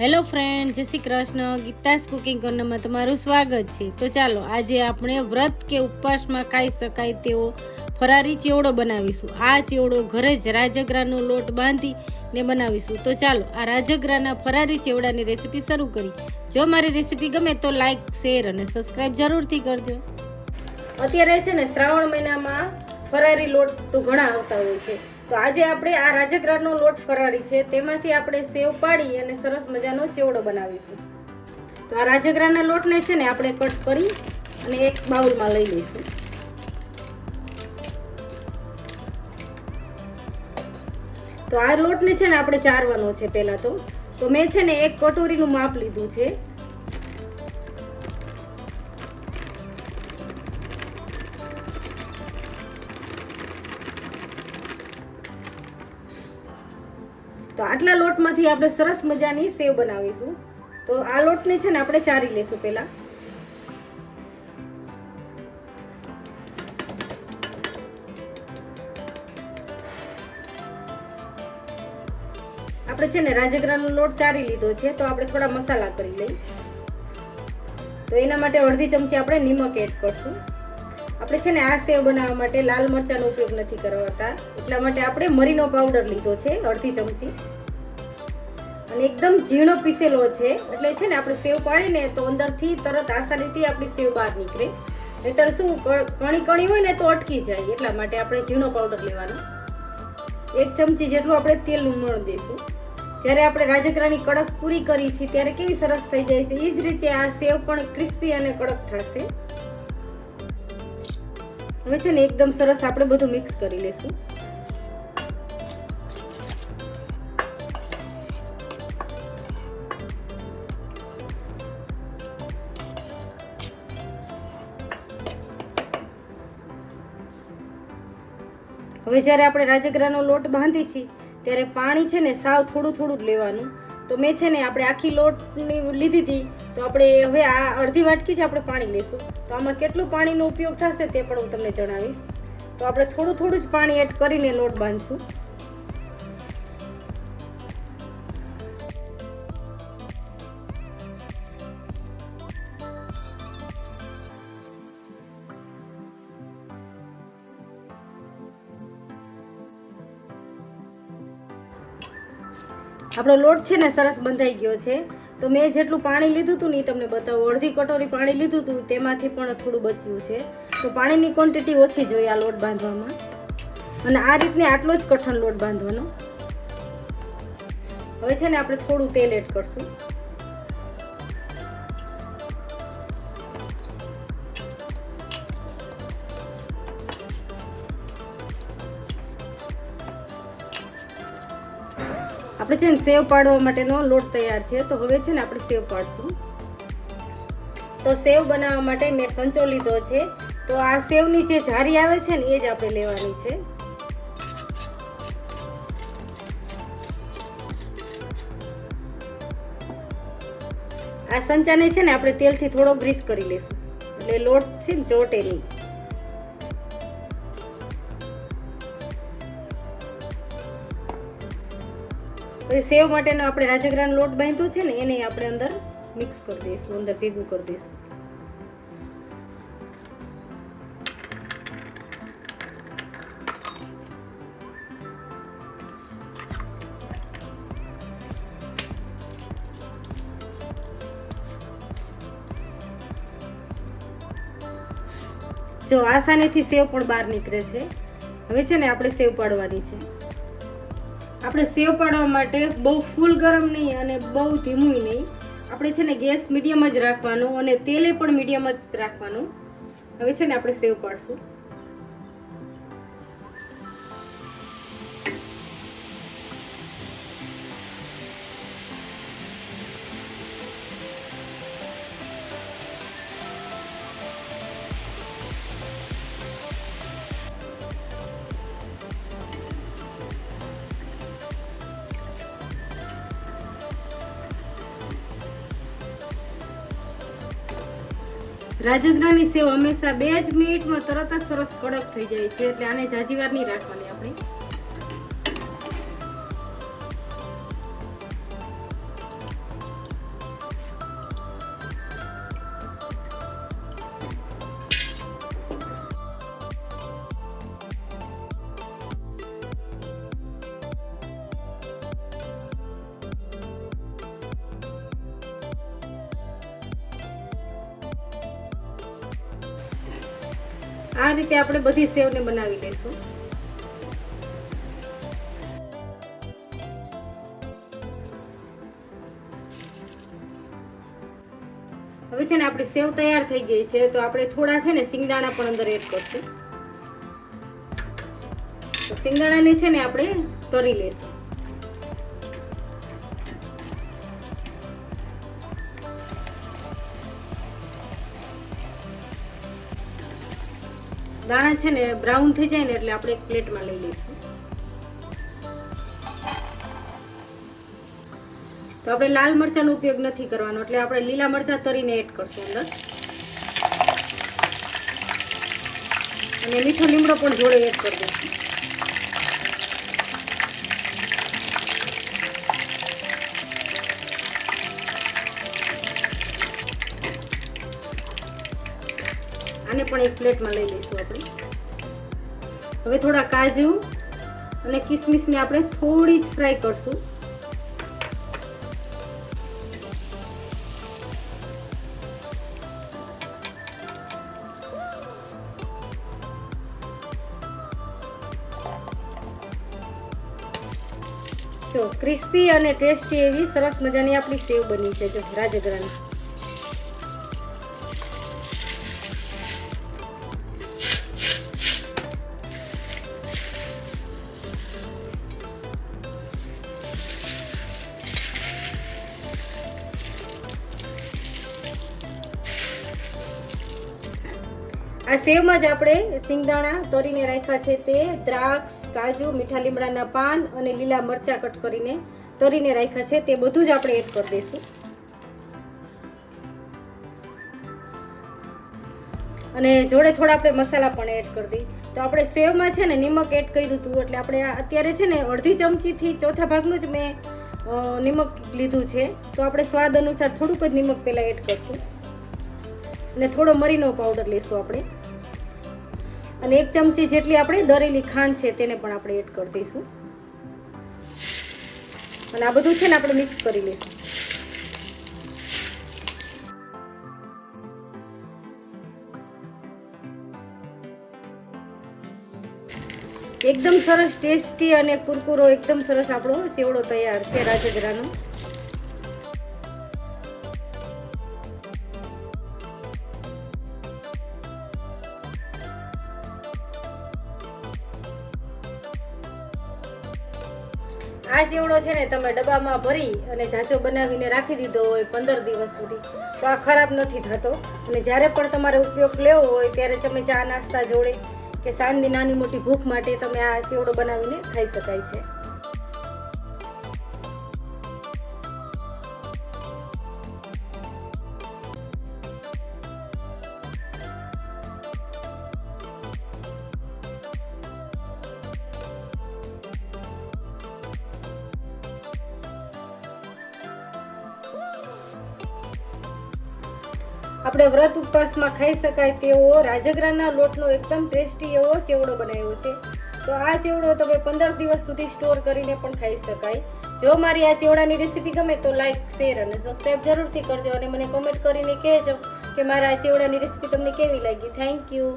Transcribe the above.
Hello friend, Jai Shri Krishna. Geeta's cooking કોર્નરમાં તમારું સ્વાગત છે. તો ચાલો, આજે આપણે વ્રત કે ઉપવાસમાં ખાઈ શકાય તેવો ફરારી ચેવડો બનાવીશું. આ ચેવડો ઘરે જ રાજગરાનો લોટ બાંધી ને બનાવીશું. તો ચાલો, આ રાજગરાના ફરારી ચેવડાની રેસીપી શરૂ કરી. જો મારી રેસીપી ગમે તો લાઈક, શેર અને સબસ્ક્રાઈબ જરૂરથી કરજો. અત્યારે છે ને શ્રાવણ મહિનામાં ફરારી લોટ તો ઘણા આવતા હોય છે. તો આજે આપણે આ રાજગરાનો લોટ ફરાળી છે. તેમાંથી આપણે સેવ પાડી અને સરસ મજાનો ચેવડો બનાવીશું. તો આ રાજગરાના લોટને છે ને આપણે કટ કરી અને એક બાઉલમાં લઈ લઈશું. તો આ લોટને છે ને આપણે ચારવાનો છે પહેલાં તો. તો મેં છે ને એક કટોરીનું માપ લીધું છે. તો આટલા લોટમાંથી આપણે સરસ મજાની સેવ બનાવીશું. તો આ લોટને છે ને આપણે ચારી લેશું પહેલાં. આપણે છે ને રાજગરાનો લોટ ચારી લીધો છે, તો આપણે થોડા મસાલા કરી લઈ તો એના માટે અડધી ચમચી આપણે નિમક એડ કરશું. આપણે છે ને આ સેવ બનાવવા માટે લાલ મરચાંનો ઉપયોગ નથી કરવાતા. એટલા માટે આપણે મરીનો પાવડર લીધો છે, અડધી ચમચી. અને એકદમ ઝીણો પીસેલો છે. એટલે છે ને આપણે સેવ પાડીને તો અંદરથી તરત આસાનીથી આપણી સેવ બહાર નીકળે. નહીતર શું કણી કણી હોય ને તો અટકી જાય. એટલા માટે આપણે ઝીણો પાવડર લેવાનો. એક ચમચી જેટલું આપણે તેલનું મણ દઈશું જ્યારે આપણે રાજગરાની કડક પૂરી કરી છે ત્યારે કેવી સરસ થઈ જાય છે. એ જ રીતે આ સેવ પણ ક્રિસ્પી અને કડક થશે. હવે છે ને એકદમ સરસ આપણે બધું મિક્સ કરી લેશું હવે જ્યારે આપણે રાજગરાનો લોટ બાંધી છીએ, ત્યારે પાણી છે ને સાવ થોડું થોડું જ લેવાનું. તો મેં છે ને આપણે આખી લોટની લીધી હતી તો આપણે હવે આ અડધી વાટકી છે આપણે પાણી લઈશું. તો આમાં કેટલું પાણીનો ઉપયોગ થશે તે પણ હું તમને જણાવીશ. તો આપણે થોડું થોડું જ પાણી એડ કરીને લોટ બાંધશું. આપણો લોટ છે ને સરસ બંધાઈ ગયો છે. તો મેં જેટલું પાણી લીધું હતું ને એ તમને બતાવું. અડધી કટોરી પાણી લીધું હતું તેમાંથી પણ થોડું બચ્યું છે. તો પાણીની ક્વોન્ટિટી ઓછી જોઈએ આ લોટ બાંધવામાં. અને આ રીતને આટલો જ કઠણ લોટ બાંધવાનો. હવે છે ને આપણે થોડું તેલ એડ કરશું. આપણે છે ને સેવ પાડવા માટેનો લોટ તૈયાર છે. તો હવે છે ને આપણે સેવ પાડશું. તો સેવ બનાવવા માટે મેં સંચો લીધો છે. તો આ સેવની જે જારી આવે છે ને એ જ આપણે લેવાની છે. આ સંચાને છે ને આપણે તેલથી થોડો ગ્રીસ કરી લઈશું. એટલે લોટ છે ને ચોટે નહીં. પછી સેવ માટેનો આપણે રાજગરાનો લોટ બાંધ્યો છે ને, એને આપણે અંદર મિક્સ કરી દઈશું, અંદર ભેગું કરી દઈશું. જો આસાનીથી સેવ પણ બહાર નીકળે છે. હવે છે ને, આપણે સેવ પાડવાની છે. આપણે સેવ પાડવા માટે બહુ ફૂલ ગરમ નહીં અને બહુ ધીમું નહીં. આપણે છે ને ગેસ મીડિયમ જ રાખવાનો અને તેલે પણ મીડિયમ જ રાખવાનું. હવે છે ને આપણે સેવ પાડશું. રાજગરાની સેવ હંમેશા બે જ મિનિટમાં તરત જ સરસ કડક થઈ જાય છે. એટલે આને જાજી નહીં રાખવાની આપણે આ રીતે આપણે બધી સેવને બનાવી લઈશું. હવે છે ને આપણી સેવ તૈયાર થઈ ગઈ છે, તો આપણે થોડા છે ને સિંગદાણા પણ અંદર એડ કરશું. સિંગદાણાને છે ને આપણે તરી લેશું દાણા છે ને બ્રાઉન થઈ જાય ને એટલે આપણે એક પ્લેટમાં લઈ લઈશું. તો આપણે લાલ મરચાંનો ઉપયોગ નથી કરવાનો, એટલે આપણે લીલા મરચાં તરીને એડ કરશું અંદર. અને મીઠો લીમડો પણ જોડે એડ કરી દઈશું. પણ એક પ્લેટમાં લઈ લઈશું આપણે. હવે થોડા કાજુ અને કિસમિસને આપણે થોડી જ ફ્રાય કરશું. જો ક્રિસ્પી અને ટેસ્ટી એવી સરસ મજાની આપણી સેવ બની છે જો રાજગરાની આ સેવમાં જ આપણે સિંગદાણા તોરીને રાખ્યા છે તે, દ્રાક્ષ, કાજુ, મીઠા લીમડાના પાન અને લીલા મરચાં કટ કરીને તોરીને રાખ્યા છે. તે બધું જ આપણે એડ કરી દઈશું. અને જોડે થોડા આપણે મસાલા પણ એડ કરી દઈ તો આપણે સેવમાં છે ને નિમક એડ કર્યું હતું, એટલે આપણે અત્યારે છે ને અડધી ચમચીથી ચોથા ભાગનું જ મેં નિમક લીધું છે. તો આપણે સ્વાદ અનુસાર થોડુંક જ નિમક પહેલાં એડ કરશું. અને થોડો મરીનો પાવડર લઈશું આપણે. અને એક ચમચી જેટલી આપણે દરેલી ખાંડ છે તેને પણ આપણે એડ કરી દઈશું. અને આ બધું છે ને આપણે મિક્સ કરી લઈશું. એકદમ સરસ ટેસ્ટી અને કુરકુરો એકદમ સરસ આપણો ચેવડો તૈયાર છે રાજગરાનો. આ ચેવડો છે ને તમે ડબ્બામાં ભરી અને જાચો બનાવીને રાખી દીધો હોય પંદર દિવસ સુધી. તો આ ખરાબ નથી થતો. અને જ્યારે પણ તમારે ઉપયોગ લેવો હોય ત્યારે તમે ચા નાસ્તા જોડે કે સાંજની નાની મોટી ભૂખ માટે તમે આ ચેવડો બનાવીને ખાઈ શકાય છે. આપણે વ્રત ઉપવાસમાં ખાઈ શકાય તેવો રાજગરાના લોટનો એકદમ ટેસ્ટી એવો ચેવડો બનાવ્યો છે. તો આ ચેવડો તમે પંદર દિવસ સુધી સ્ટોર કરીને પણ ખાઈ શકાય. જો મારી આ ચેવડાની રેસીપી ગમે તો લાઈક, શેર અને સબસ્ક્રાઈબ જરૂરથી કરજો અને મને કોમેન્ટ કરીને કહેજો કે મારા આ ચેવડાની રેસીપી તમને કેવી લાગી. Thank you